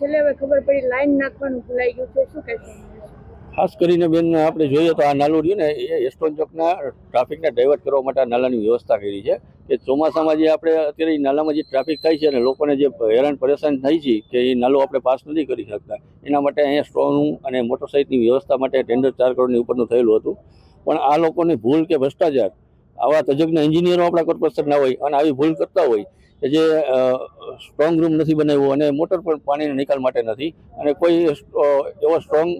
છેલ્લે હવે ખબર પડી લાઈન નાખવાનું ભૂલાઈ ગયું છે. શું કહેશો? ખાસ કરીને બેન, આપણે જોઈએ તો આ નાલું રહ્યું ને એ એસ્ટોન ચોકના ટ્રાફિકને ડાયવર્ટ કરવા માટે નાલાની વ્યવસ્થા કરી છે કે ચોમાસામાં જે આપણે અત્યારે નાલામાં જે ટ્રાફિક થાય છે અને લોકોને જે હેરાન પરેશાન થાય છે કે એ નાલું આપણે પાસ નથી કરી શકતા. એના માટે અહીંયા સ્ટ્રોંગ અને મોટરસાઇકલની વ્યવસ્થા માટે ટેન્ડર ચાર કરોડની ઉપરનું થયેલું હતું. પણ આ લોકોની ભૂલ કે ભ્રષ્ટાચાર, આવા તજજ્ઞ એન્જિનિયરો આપણા કોર્પોરેશનના હોય અને આવી ભૂલ કરતા હોય કે જે સ્ટ્રોંગ રૂમ નથી બનાવ્યો અને મોટર પણ પાણીના નિકાલ માટે નથી. અને કોઈ એવો સ્ટ્રોંગ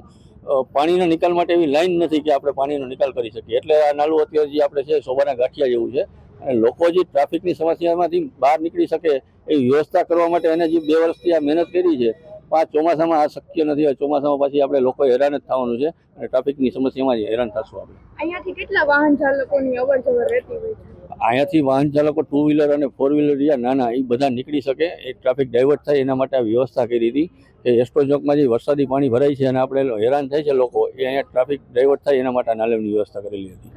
પાણીના નિકાલ માટે એવી લાઈન નથી કે આપણે પાણીનો નિકાલ કરી શકીએ. એટલે આ નાલું અત્યારે જે આપણે છે, શોભાના ગાંઠિયા જેવું છે. અને લોકો જે ટ્રાફિકની સમસ્યામાંથી બહાર નીકળી શકે એવી વ્યવસ્થા કરવા માટે એને જે બે વર્ષથી આ મહેનત કરી છે પાંચ ચોમાસામાં આ શક્ય નથી. ચોમાસામાં પાછી આપણે લોકો હેરાન જ થવાનું છે અને ટ્રાફિકની સમસ્યામાં જ હેરાન થશું આપણે. અહીંયાથી કેટલા વાહન ચાલકોની અવર જવર રહેતી હોય છે? અહીંયાથી વાહન ચાલકો ટુ વ્હીલર અને ફોર વ્હીલર રહ્યા નાના એ બધા નીકળી શકે. એ ટ્રાફિક ડાયવર્ટ થાય એના માટે આ વ્યવસ્થા કરી હતી કે એસ્ટો ચોકમાં જે વરસાદી પાણી ભરાય છે અને આપણે હેરાન થાય છે લોકો એ અહીંયા ટ્રાફિક ડાયવર્ટ થાય એના માટે નાલેવની વ્યવસ્થા કરેલી હતી.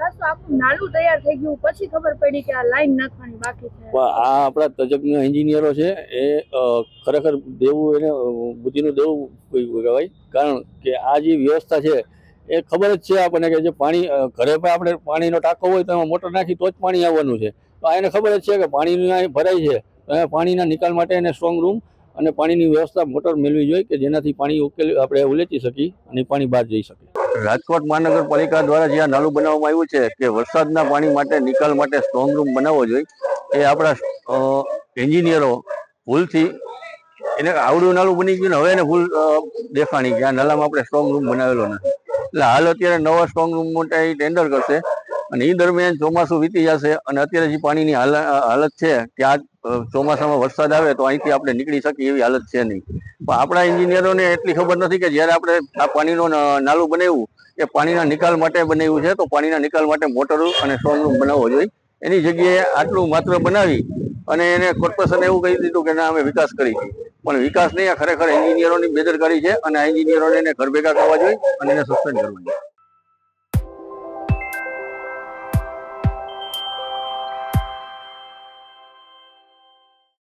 નાલું તૈયાર થઈ ગયું પછી ખબર પડી કે આ લાઈન નાખવાની બાકી છે. આ આપણા તજજ્ઞ એન્જિનિયરો છે એ ખરેખર દેવું એને બુદ્ધિનું દેવું કહેવાય. કારણ કે આ જે વ્યવસ્થા છે એ ખબર જ છે આપણને કે જે પાણી ઘરે પણ આપણે પાણીનો ટાંકો હોય તો એમાં મોટર નાખી તો જ પાણી આવવાનું છે. તો એને ખબર જ છે કે પાણીનું ભરાય છે. તો એ પાણીના નિકાલ માટે એને સ્ટ્રોંગ રૂમ અને પાણીની વ્યવસ્થા મોટર મેળવી જોઈએ કે જેનાથી પાણી ઉકેલ, આપણે ઉલેચી શકીએ અને પાણી બહાર જઈ શકે. રાજકોટ મહાનગરપાલિકા દ્વારા જે આ નાલું બનાવવામાં આવ્યું છે કે વરસાદના પાણી માટે નિકાલ માટે સ્ટ્રોંગ રૂમ બનાવવો જોઈએ, એ આપણા એન્જિનિયરો ભૂલથી એને આવડું નાલું બની ગયું ને હવે એને ભૂલ દેખાણી કે આ નાલામાં આપણે સ્ટ્રોંગ રૂમ બનાવેલો નથી. એટલે હાલ અત્યારે નવા સ્ટ્રોંગ રૂમ માટે ટેન્ડર કરશે. અને એ દરમિયાન ચોમાસું વીતી જશે અને અત્યારે જે પાણીની હાલ, હાલત છે આ ચોમાસામાં વરસાદ આવે તો અહીંથી આપણે નીકળી શકીએ એવી હાલત છે નહીં. પણ આપણા એન્જિનિયરોને એટલી ખબર નથી કે જ્યારે આપણે આ પાણીનું નાલું બનાવ્યું એ પાણીના નિકાલ માટે બનાવ્યું છે, તો પાણીના નિકાલ માટે મોટર અને સ્ટ્રોંગ રૂમ બનાવવો જોઈએ. એની જગ્યાએ આટલું માત્ર બનાવી અને એને કોર્પોરેશને એવું કહી દીધું કે ના, અમે વિકાસ કરી પણ વિકાસ નહીં, આ ખરેખર એન્જિનિયરોની બેદરકારી છે અને આ એન્જિનિયરોને એને ઘર ભેગા કરવા જોઈએ અને એને સસ્પેન્ડ કરવા જોઈએ.